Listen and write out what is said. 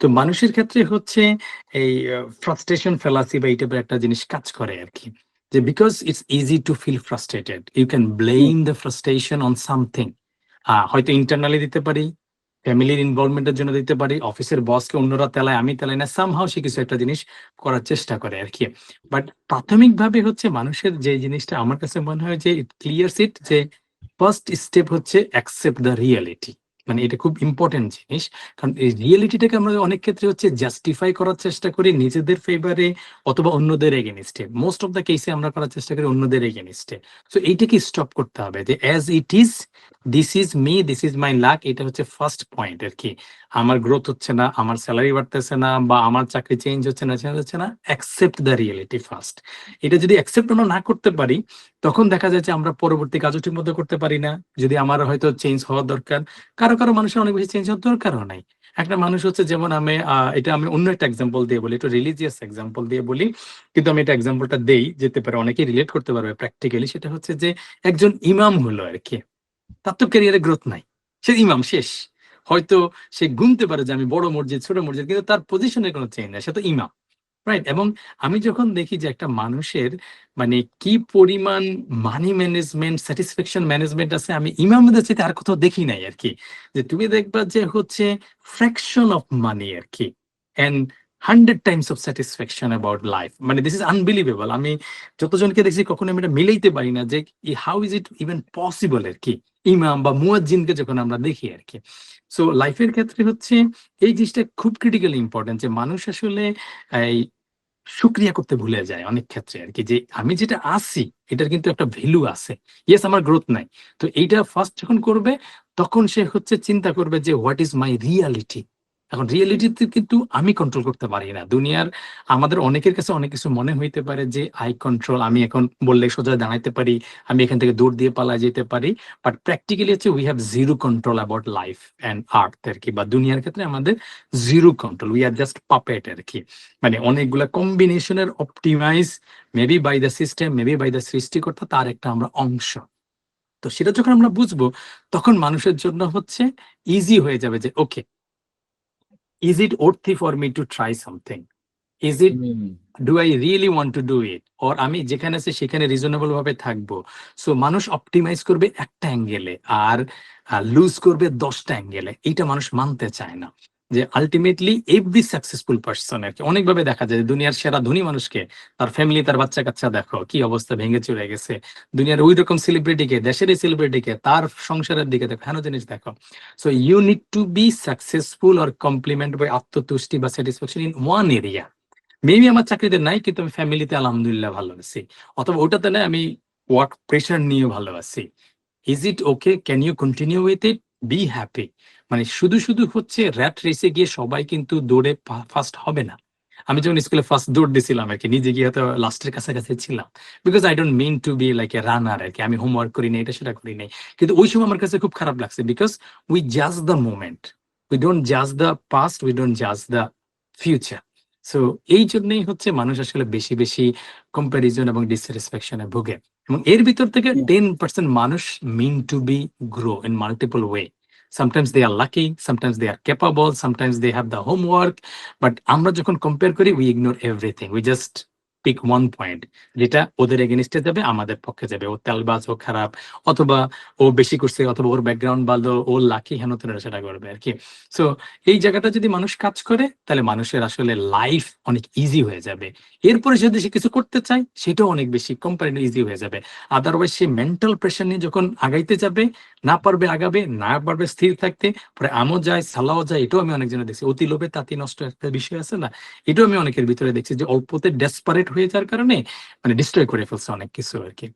তো মানুষের ক্ষেত্রে হচ্ছে এই ফ্রাস্ট্রেশন ফেলাসি বা এই টাইপের একটা জিনিস কাজ করে আর কি যে because it's easy to feel frustrated you can blame the frustration on something হয়তো ইন্টারনালি দিতে পারি ফ্যামিলির ইনভলভমেন্টের জন্য দিতে পারি অফিসের বসকে অন্যরা তেলায় আমি তেলাই না সামহাও সে কিছু একটা জিনিস করার চেষ্টা করে আর কি বাট প্রাথমিকভাবে হচ্ছে মানুষের যে জিনিসটা আমার কাছে মনে হয় যে ইট ক্লিয়ার ইট যে ফার্স্ট স্টেপ হচ্ছে অ্যাকসেপ্ট দ্য রিয়েলিটি মানে এটা খুব ইম্পর্টেন্ট জিনিস। কারণ এই রিয়েলিটিটাকে আমরা অনেক ক্ষেত্রে হচ্ছে জাস্টিফাই করার চেষ্টা করি নিজেদের ফেভারে অথবা অন্যদের এগেনিস্টে মোস্ট অফ দ্য কেসে আমরা করার চেষ্টা করি অন্যদের এগেনিস্টে সো এইটাকে স্টপ করতে হবে যে as it is this is me this is my luck এটা হচ্ছে ফার্স্ট পয়েন্ট আর কি আমার গ্রোথ হচ্ছে না, আমার স্যালারি বাড়তেছে না বা আমার চাকরি চেঞ্জ হচ্ছে না চেঞ্জ হচ্ছে না অ্যাকসেপ্ট দ্য রিয়েলিটি ফার্স্ট এটা যদি অ্যাকসেপ্ট আমরা না করতে পারি, তখন দেখা যাচ্ছে আমরা পরবর্তী কাজও ঠিক মতো করতে পারি না। যদি আমার হয়তো চেঞ্জ হওয়ার দরকার কারও কারও মানুষের অনেক বেশি চেঞ্জ হওয়ার দরকারও নাই। একটা মানুষ হচ্ছে যেমন আমি এটা আমি অন্য একটা এক্সাম্পল দিয়ে বলি, একটু রিলিজিয়াস এক্সাম্পল দিয়ে বলি। কিন্তু আমি এটা এক্সাম্পলটা দেই, যেতে পারে অনেকে রিলেট করতে পারবে প্র্যাকটিক্যালি সেটা হচ্ছে যে একজন ইমাম হলো আর কি। তার তো ক্যারিয়ারে গ্রোথ নাই। সে ইমাম, শেষ। হয়তো সে গুনতে পারে যে আমি বড় মসজিদ, ছোট মসজিদ, কিন্তু তার পজিশনের কোনো চেঞ্জ নাই, সে তো ইমাম। রাইট এবং আমি যখন দেখি যে একটা মানুষের মানে কি পরিমাণ মানি ম্যানেজমেন্ট স্যাটিসফ্যাকশন ম্যানেজমেন্ট আছে, আমি ইমামদের সাথে আর কোথাও দেখি নাই আর কি। যে তুমি দেখবা যে হচ্ছে ফ্র্যাকশন অফ মানি আর কি and hundred times of satisfaction about life মানে দিস ইজ আনবিলিভেবল আমি যতজনকে দেখছি কখনো আমি এটা মিলাইতে পারি না যে how is it even possible আর কি? ইমাম বা মুয়াজ্জিনকে যখন আমরা দেখি আর কি সো লাইফের ক্ষেত্রে হচ্ছে এই জিনিসটা খুব ক্রিটিক্যালি ইম্পর্টেন্ট যে মানুষ আসলে এই সুক্রিয়া করতে ভুলে যায় অনেক ক্ষেত্রে আর কি যে আমি যেটা আসি এটার কিন্তু একটা ভ্যালু আছে। ইয়েস আমার গ্রোথ নাই। তো এইটা ফার্স্ট যখন করবে, তখন সে হচ্ছে চিন্তা করবে যে হোয়াট ইজ মাই রিয়ালিটি এখন রিয়েলিটিতে কিন্তু আমি কন্ট্রোল করতে পারি না। দুনিয়ার আমাদের অনেকের কাছে অনেক কিছু মনে হইতে পারে যে আই কন্ট্রোল আমি এখন বললে সোজা দাঁড়াইতে পারি, আমি এখান থেকে দৌড় দিয়ে পালা যেতে পারি। বাট প্র্যাকটিক্যালি হচ্ছে we have zero control about life and earth আর কি, বা দুনিয়ার ক্ষেত্রে আমাদের zero control we are just puppet আর কি। মানে অনেকগুলা কম্বিনেশনের optimise maybe by the system maybe by the সৃষ্টিকর্তা, তার একটা আমরা অংশ। তো সেটা যখন আমরা বুঝব, তখন মানুষের জন্য হচ্ছে ইজি হয়ে যাবে যে okay is it worthy for me to try something? Is it do I really want to do it or আমি যেখানে আছি সেখানে রিজনেবল ভাবে থাকব? সো মানুষ অপটিমাইজ করবে একটা অ্যাঙ্গেলে আর লুজ করবে দশটা অ্যাঙ্গেলে এইটা মানুষ মানতে চায় না। যে আলটিমেটলি এভরি সাকসেসফুল পার্সন আর কি। অনেকভাবে দেখা যায় দুনিয়ার সেরা ধনী মানুষকে তার ফ্যামিলি তার বাচ্চা কাচ্চা দেখো, কি অবস্থা ভেঙে চলে গেছে। দুনিয়ার ওই রকম সেলিব্রিটিকে দেশের সেলিব্রিটিকে তার সংসারের দিকে দেখো হেন জিনিস দেখো? So you need to be successful or compliment by আত্মতুষ্টি বা satisfaction in one area maybe আমার চাকরিতে নাই, কিন্তু আমি ফ্যামিলিতে আলহামদুলিল্লাহ ভালো আছি। অথবা ওটাতে না আমি ওয়ার্ক প্রেশার নিয়ে ভালো আছি। Is it okay can you continue with it be happy মানে শুধু শুধু হচ্ছে র্যাট রেসে গিয়ে সবাই কিন্তু দৌড়ে ফার্স্ট হবে না। আমি যখন স্কুলে ফার্স্ট দৌড় দিছিলাম আর কি নিজে গিয়ে হয়তো লাস্টের কাছাকাছি ছিলাম। Because I don't mean to be like a runner আর কি আমি হোমওয়ার্ক করি নাই এটা সেটা করি নাই। কিন্তু ওই সময় আমার কাছে খুব খারাপ লাগছে বিকজ উই জাজ দ্য মোমেন্ট উই ডোন্ট জাজ দ্য পাস্ট উই ডোন্ট জাজ দ্য ফিউচার সো এই জন্যই হচ্ছে মানুষ আসলে বেশি বেশি কম্প্যারিজন এবং ডিসস্যাটিসফ্যাকশনে ভোগে। এবং এর ভিতর থেকে টেন পার্সেন্ট মানুষ mean to be grow in multiple way sometimes they are lucky sometimes they are capable sometimes they have the homework but আমরা যখন কম্পেয়ার করি we ignore everything we just Pick one point যেটা ওদের এগেনিস্টে যাবে, আমাদের পক্ষে যাবে। ও তেলবাজ ও খারাপ, অথবা ও বেশি করছে, অথবা ওর ব্যাকগ্রাউন্ড ভালো, ও লাকি হেন সেটা করবে আর কি। সো এই জায়গাটা যদি মানুষ কাজ করে, তাহলে মানুষের আসলে লাইফ অনেক ইজি হয়ে যাবে। এরপরে যদি সে কিছু করতে চায়, সেটাও অনেক বেশি কম্পারেটিভ ইজি হয়ে যাবে। আদারওয়াইজ সে মেন্টাল প্রেশার নিয়ে যখন আগাইতে যাবে, না পারবে আগাবে, না পারবে স্থির থাকতে, পরে আমও যায়, সালাও যায়, এটাও আমি অনেকজনে দেখছি। অতি লোভে তাঁতি নষ্ট একটা বিষয় আছে না? এটাও আমি অনেকের ভিতরে দেখছি যে অল্পতে ডেসপারেট হয়ে যাওয়ার কারণে মানে ডিস্ট্রয় করে ফেলছে অনেক কিছু আর কি।